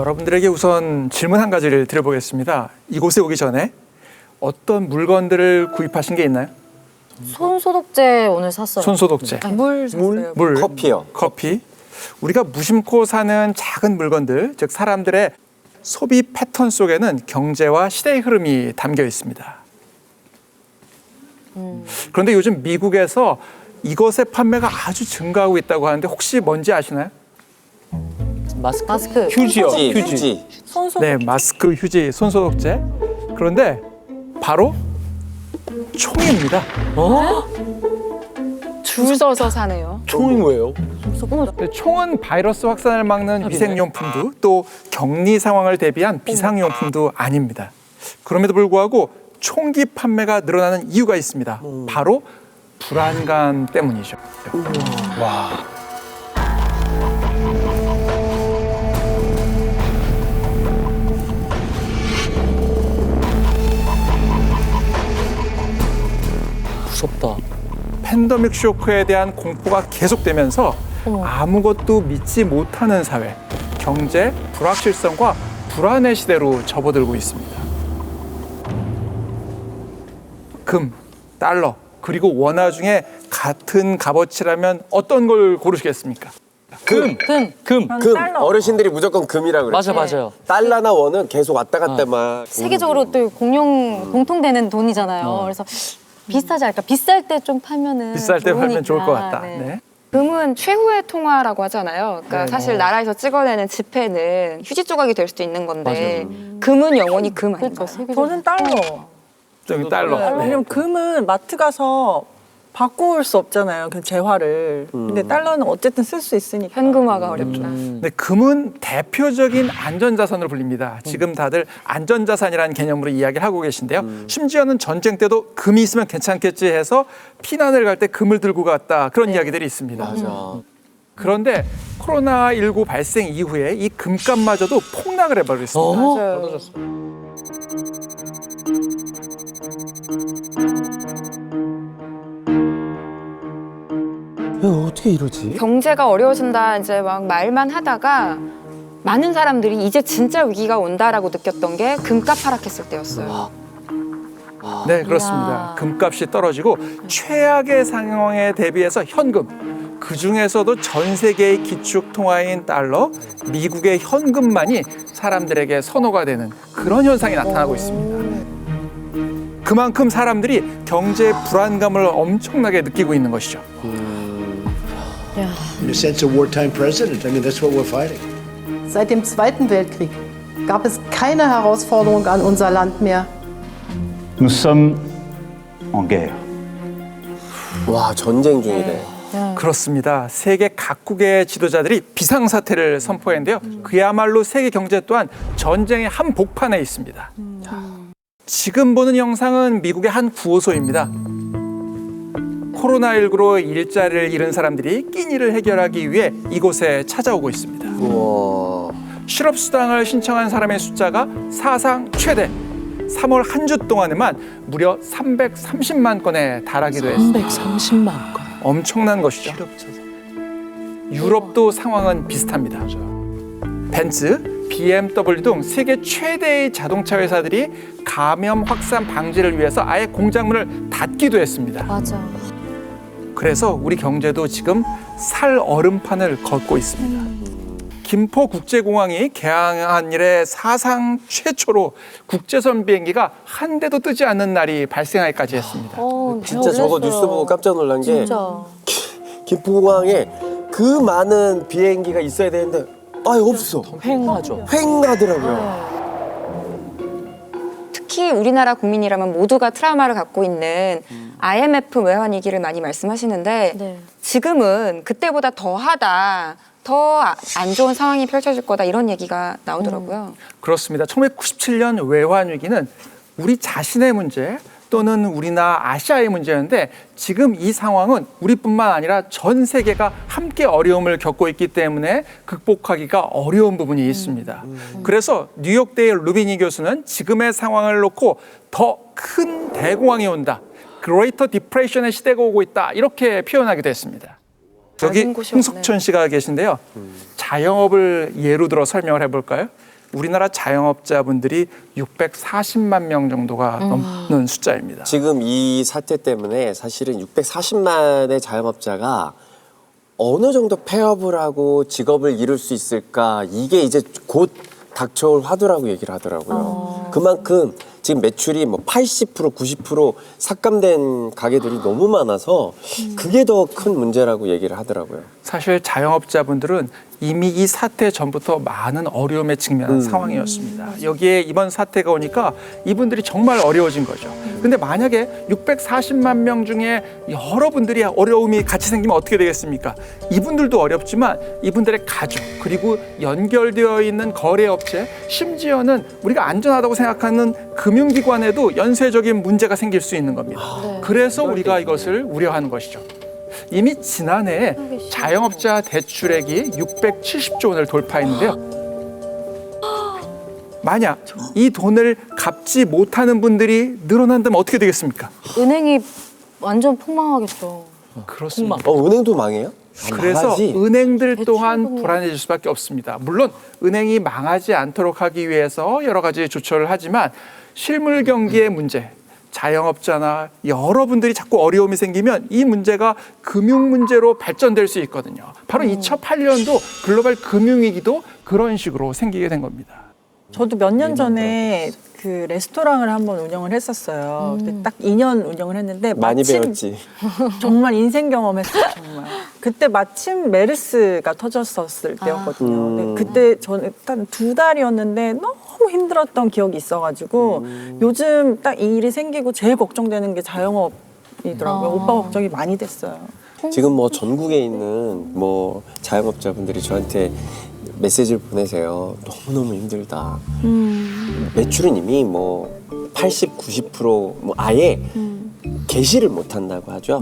여러분들에게 우선 질문 한 가지를 드려보겠습니다. 이곳에 오기 전에 어떤 물건들을 구입하신 게 있나요? 손 소독제 오늘 샀어요. 손소독제, 물 샀어요. 물, 커피요. 커피. 우리가 무심코 사는 작은 물건들, 즉 사람들의 소비 패턴 속에는 경제와 시대의 흐름이 담겨 있습니다. 그런데 요즘 미국에서 이것의 판매가 아주 증가하고 있다고 하는데 혹시 뭔지 아시나요? 마스크. 마스크. 휴지요. 휴지, 휴지. 휴지. 손소 네, 마스크, 휴지, 손소독제. 그런데 바로 총입니다. 줄 서서 사네요. 총이 뭐예요? 네, 총은 바이러스 확산을 막는 위생용품도 또 격리 상황을 대비한 비상용품도 아닙니다. 그럼에도 불구하고 총기 판매가 늘어나는 이유가 있습니다. 바로 불안감 때문이죠. 무섭다. 팬데믹 쇼크에 대한 공포가 계속되면서 아무것도 믿지 못하는 사회, 경제 불확실성과 불안의 시대로 접어들고 있습니다. 금, 달러, 그리고 원화 중에 같은 값어치라면 어떤 걸 고르시겠습니까? 금. 금. 금. 금. 어르신들이 무조건 금이라 그래요. 맞아 맞아요. 달러나 원은 계속 왔다 갔다 막. 세계적으로 또 공용 공통되는 돈이잖아요. 어. 그래서 비슷하지 않을까? 비쌀 때 좀 팔면은 비쌀 때 팔면 좋을 것 좋으니까. 같다. 네. 네. 금은 최후의 통화라고 하잖아요. 그러니까 네. 사실 나라에서 찍어내는 지폐는 휴지 조각이 될 수도 있는 건데 금은 영원히 금. 아닌가요? 세계적으로. 저는 달러. 저기 달러. 아, 네. 왜냐면 금은 마트 가서 바꿔올 수 없잖아요. 그 재화를. 근데 달러는 어쨌든 쓸 수 있으니까. 현금화가 어렵다. 네, 금은 대표적인 안전자산으로 불립니다. 지금 다들 안전자산이라는 개념으로 이야기를 하고 계신데요. 심지어는 전쟁 때도 금이 있으면 괜찮겠지 해서 피난을 갈 때 금을 들고 갔다 그런 이야기들이 있습니다. 맞아. 그런데 코로나19 발생 이후에 이 금값마저도 폭락을 해버렸습니다. 어? 맞아요. 왜어 떻게 이러지? 경제가 어려워진다 이제 막 말만 하다가 많은 사람들이 이제 진짜 위기가 온다라고 느꼈던 게 금값 하락했을 때였어요. 네, 그렇습니다. 이야. 금값이 떨어지고 최악의 상황에 대비해서 현금, 그 중에서도 전 세계의 기축 통화인 달러, 미국의 현금만이 사람들에게 선호가 되는 그런 현상이 나타나고 있습니다. 그만큼 사람들이 경제 불안감을 엄청나게 느끼고 있는 것이죠. In a sense, a wartime president. I mean, that's what we're fighting. Seit dem Zweiten Weltkrieg gab es keine Herausforderung an unser Land mehr. Nous sommes en guerre. 와 전쟁 중이래. 그렇습니다. 세계 각국의 지도자들이 비상사태를 선포했는데요. 그야말로 세계 경제 또한 전쟁의 한 복판에 있습니다. 지금 보는 영상은 미국의 한 구호소입니다. 코로나19로 일자리를 잃은 사람들이 끼니를 해결하기 위해 이곳에 찾아오고 있습니다. 우와. 실업수당을 신청한 사람의 숫자가 사상 최대. 3월 한 주 동안에만 무려 330만 건에 달하기도 했습니다. 330만 건. 엄청난 것이죠. 유럽도 상황은 비슷합니다. 벤츠, BMW 등 세계 최대의 자동차 회사들이 감염 확산 방지를 위해서 아예 공장문을 닫기도 했습니다. 맞아. 그래서 우리 경제도 지금 살 얼음판을 걷고 있습니다. 김포 국제공항이 개항한 이래 사상 최초로 국제선 비행기가 한 대도 뜨지 않는 날이 발생하기까지 했습니다. 어, 진짜 저거 뉴스 보고 깜짝 놀란 게 진짜. 김포공항에 그 많은 비행기가 있어야 되는데 아 없어. 횡하죠. 횡하더라고요. 특히 우리나라 국민이라면 모두가 트라우마를 갖고 있는 IMF 외환 위기를 많이 말씀하시는데 네. 지금은 그때보다 더하다. 더 안 좋은 상황이 펼쳐질 거다 이런 얘기가 나오더라고요. 그렇습니다. 1997년 외환 위기는 우리 자신의 문제 또는 우리나 아시아의 문제였는데 지금 이 상황은 우리뿐만 아니라 전 세계가 함께 어려움을 겪고 있기 때문에 극복하기가 어려운 부분이 있습니다. 그래서 뉴욕대의 루비니 교수는 지금의 상황을 놓고 더 큰 대공황이 온다. 그레이터 디프레션의 시대가 오고 있다. 이렇게 표현하기도 했습니다. 여기 홍석천 씨가 계신데요. 자영업을 예로 들어 설명을 해볼까요? 우리나라 자영업자분들이 640만 명 정도가 넘는 숫자입니다. 지금 이 사태 때문에 사실은 640만의 자영업자가 어느 정도 폐업을 하고 직업을 잃을 수 있을까 이게 이제 곧 닥쳐올 화두라고 얘기를 하더라고요. 그만큼 지금 매출이 뭐 80% 90% 삭감된 가게들이 너무 많아서 그게 더 큰 문제라고 얘기를 하더라고요. 사실 자영업자분들은 이미 이 사태 전부터 많은 어려움에 직면한 음. 상황이었습니다. 여기에 이번 사태가 오니까 이분들이 정말 어려워진 거죠. 근데 만약에 640만 명 중에 여러분들이 어려움이 같이 생기면 어떻게 되겠습니까? 이분들도 어렵지만 이분들의 가족 그리고 연결되어 있는 거래업체 심지어는 우리가 안전하다고 생각하는 금융 기관에도 연쇄적인 문제가 생길 수 있는 겁니다. 그래서 우리가 이것을 우려하는 것이죠. 이미 지난해 자영업자 대출액이 670조 원을 돌파했는데요. 만약 이 돈을 갚지 못하는 분들이 늘어난다면 어떻게 되겠습니까? 은행이 완전 폭망하겠죠. 그렇습니다. 어, 은행도 망해요? 그래서 망하지? 은행들 또한 불안해질 수밖에 없습니다. 물론 은행이 망하지 않도록 하기 위해서 여러 가지 조처를 하지만 실물 경기의 문제, 자영업자나 여러분들이 자꾸 어려움이 생기면 이 문제가 금융 문제로 발전될 수 있거든요. 바로 2008년도 글로벌 금융위기도 그런 식으로 생기게 된 겁니다. 저도 몇 년 전에 그 레스토랑을 한번 운영을 했었어요. 근데 딱 2년 운영을 했는데 많이 마침 배웠지. 정말 인생 경험했어요, 정말. 그때 마침 메르스가 터졌었을 때였거든요. 음. 근데 그때 저는 딱 두 달이었는데 너무 힘들었던 기억이 있어가지고 요즘 딱 이 일이 생기고 제일 걱정되는 게 자영업이더라고요. 아. 오빠 걱정이 많이 됐어요. 지금 뭐 전국에 있는 뭐 자영업자분들이 저한테 메시지를 보내세요. 너무너무 힘들다. 매출은 이미 뭐 80, 90%뭐 아예 개시를 못 한다고 하죠.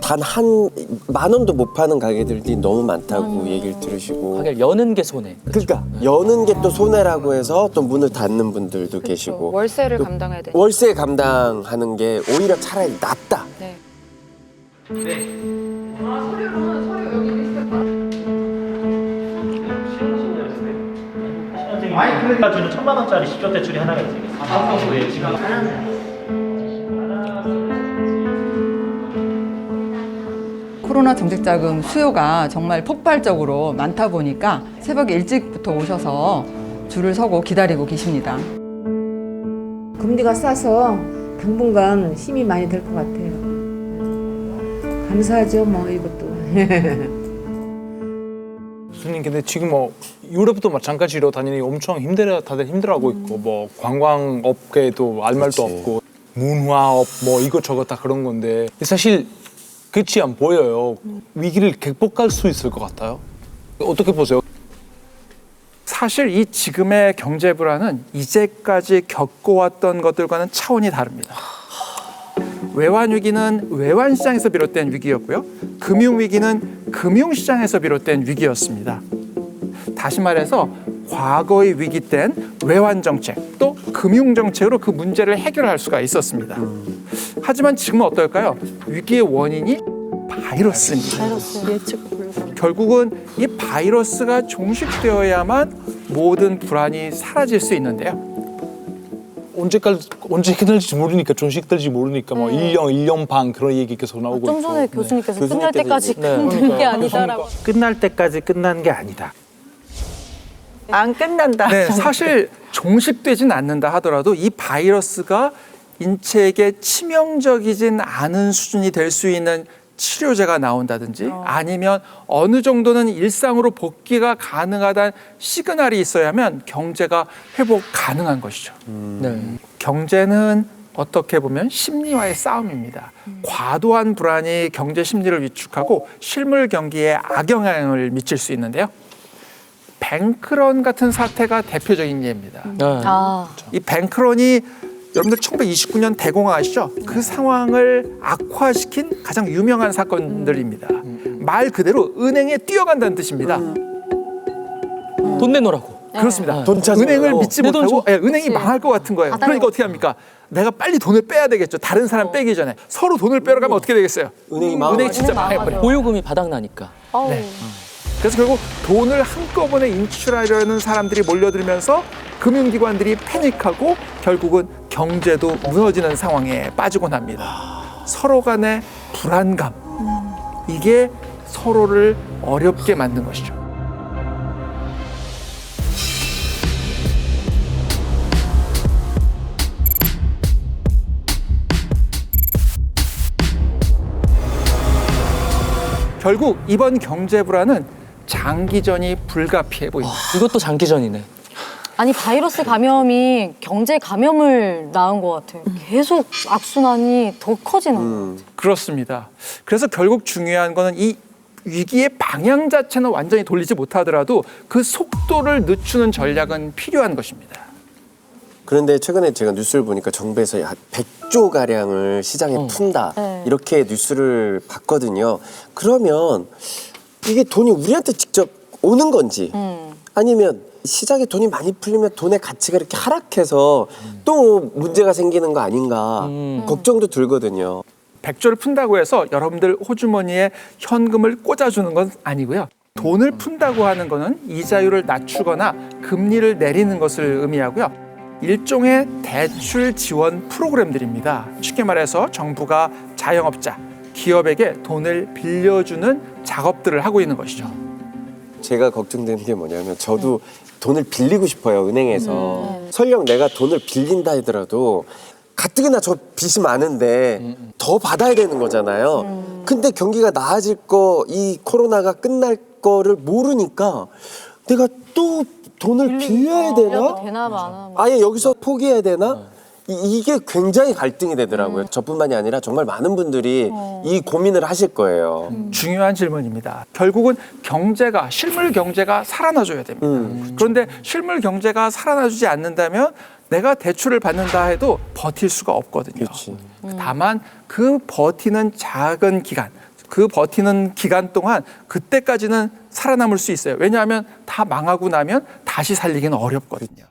단한 만 원도 못 파는 가게들이 너무 많다고 얘기를 들으시고. 하긴 여는 게 손해. 그러니까 여는 게 또 손해라고 해서 또 문을 닫는 분들도 계시고 월세를 또 감당해야 되니까. 월세 감당하는 게 오히려 차라리 낫다. 네. 마이크가 주는 천만 원짜리 10조 대출이 하나가 있어요. 네, 지금 코로나 정책 자금 수요가 정말 폭발적으로 많다 보니까 새벽 일찍부터 오셔서 줄을 서고 기다리고 계십니다. 금리가 싸서 당분간 힘이 많이 될 것 같아요. 감사하죠, 뭐 이것도. 교수님 근데 지금 뭐 유럽도 마찬가지로 당연히 엄청 힘들어 다들 힘들어하고 있고 뭐 관광 업계도 알 말도 그치. 없고 문화업 뭐 이것저것 다 그런 건데 사실 끝이 안 보여요. 위기를 극복할 수 있을 것 같아요. 어떻게 보세요? 사실 이 지금의 경제 불안은 이제까지 겪어왔던 것들과는 차원이 다릅니다. 외환 위기는 외환 시장에서 비롯된 위기였고요. 금융 위기는 금융 시장에서 비롯된 위기였습니다. 다시 말해서 과거의 위기 땐 외환 정책 또 금융 정책으로 그 문제를 해결할 수가 있었습니다. 하지만 지금은 어떨까요? 위기의 원인이 바이러스입니다. 예측 불가. 결국은 이 바이러스가 종식되어야만 모든 불안이 사라질 수 있는데요. 언제까지 언제 끝날지 모르니까 존식될지 모르니까 뭐 1년 1년 반 그런 얘기 계속 나오고 좀 전에 있고. 교수님께서 교수님께서 끝날 때까지 네. 끝난 게 아니다라고. 끝날 때까지 끝나는 게 아니다. 안 끝난다. 네, 사실 종식되진 않는다 하더라도 이 바이러스가 인체에게 치명적이진 않은 수준이 될 수 있는 치료제가 나온다든지 아니면 어느 정도는 일상으로 복귀가 가능하다는 시그널이 있어야만 경제가 회복 가능한 것이죠. 네. 경제는 어떻게 보면 심리와의 싸움입니다. 과도한 불안이 경제 심리를 위축하고 실물 경기에 악영향을 미칠 수 있는데요. 뱅크런 같은 사태가 대표적인 예입니다. 네. 아, 이 뱅크런이 여러분들 1929년 대공황 아시죠? 그 상황을 악화시킨 가장 유명한 사건들입니다. 말 그대로 은행에 뛰어간다는 뜻입니다. 돈 내놓으라고. 그렇습니다. 돈 찾아요. 은행을 믿지 내돈 못하고 줘. 예, 은행이 망할 것 같은 거예요. 그러니까 어떻게 합니까? 내가 빨리 돈을 빼야 되겠죠. 다른 사람 빼기 전에 서로 돈을 빼러 가면 어떻게 되겠어요? 은행이 망. 은행 진짜 은행 망해버려. 보유금이 바닥 나니까. 어우. 그래서 결국 돈을 한꺼번에 인출하려는 사람들이 몰려들면서 금융기관들이 패닉하고 결국은 경제도 무너지는 상황에 빠지곤 합니다. 서로 간의 불안감. 이게 서로를 어렵게 만든 것이죠. 결국 이번 경제 불안은 장기전이 불가피해 보입니다. 이것도 장기전이네. 아니 바이러스 감염이 경제 감염을 낳은 것 같아요. 계속 악순환이 더 커지는 것 같아요. 그렇습니다. 그래서 결국 중요한 거는 이 위기의 방향 자체는 완전히 돌리지 못하더라도 그 속도를 늦추는 전략은 필요한 것입니다. 그런데 최근에 제가 뉴스를 보니까 정부에서 약 100조 가량을 시장에 푼다 네. 이렇게 뉴스를 봤거든요. 그러면 이게 돈이 우리한테 직접 오는 건지 음. 아니면 시장에 돈이 많이 풀리면 돈의 가치가 이렇게 하락해서 또 문제가 생기는 거 아닌가 음. 걱정도 들거든요. 백조를 푼다고 해서 여러분들 호주머니에 현금을 꽂아주는 건 아니고요. 돈을 푼다고 하는 거는 이자율을 낮추거나 금리를 내리는 것을 의미하고요. 일종의 대출 지원 프로그램들입니다. 쉽게 말해서 정부가 자영업자, 기업에게 돈을 빌려주는 작업들을 하고 있는 것이죠. 제가 걱정되는 게 뭐냐면 저도 돈을 빌리고 싶어요 은행에서 설령 내가 돈을 빌린다 하더라도 가뜩이나 저 빚이 많은데 더 받아야 되는 거잖아요. 근데 경기가 나아질 거 이 코로나가 끝날 거를 모르니까 내가 또 돈을 빌려야 되나? 되나 마나. 아예 여기서 포기해야 되나? 이, 게 굉장히 갈등이 되더라고요. 저뿐만이 아니라 정말 많은 분들이 이 고민을 하실 거예요. 중요한 질문입니다. 결국은 경제가 실물 경제가 살아나줘야 됩니다. 음. 그런데 실물 경제가 살아나주지 않는다면 내가 대출을 받는다 해도 버틸 수가 없거든요. 그렇지. 다만 그 버티는 작은 기간, 그 버티는 기간 동안 그때까지는 살아남을 수 있어요. 왜냐하면 다 망하고 나면 다시 살리기는 어렵거든요.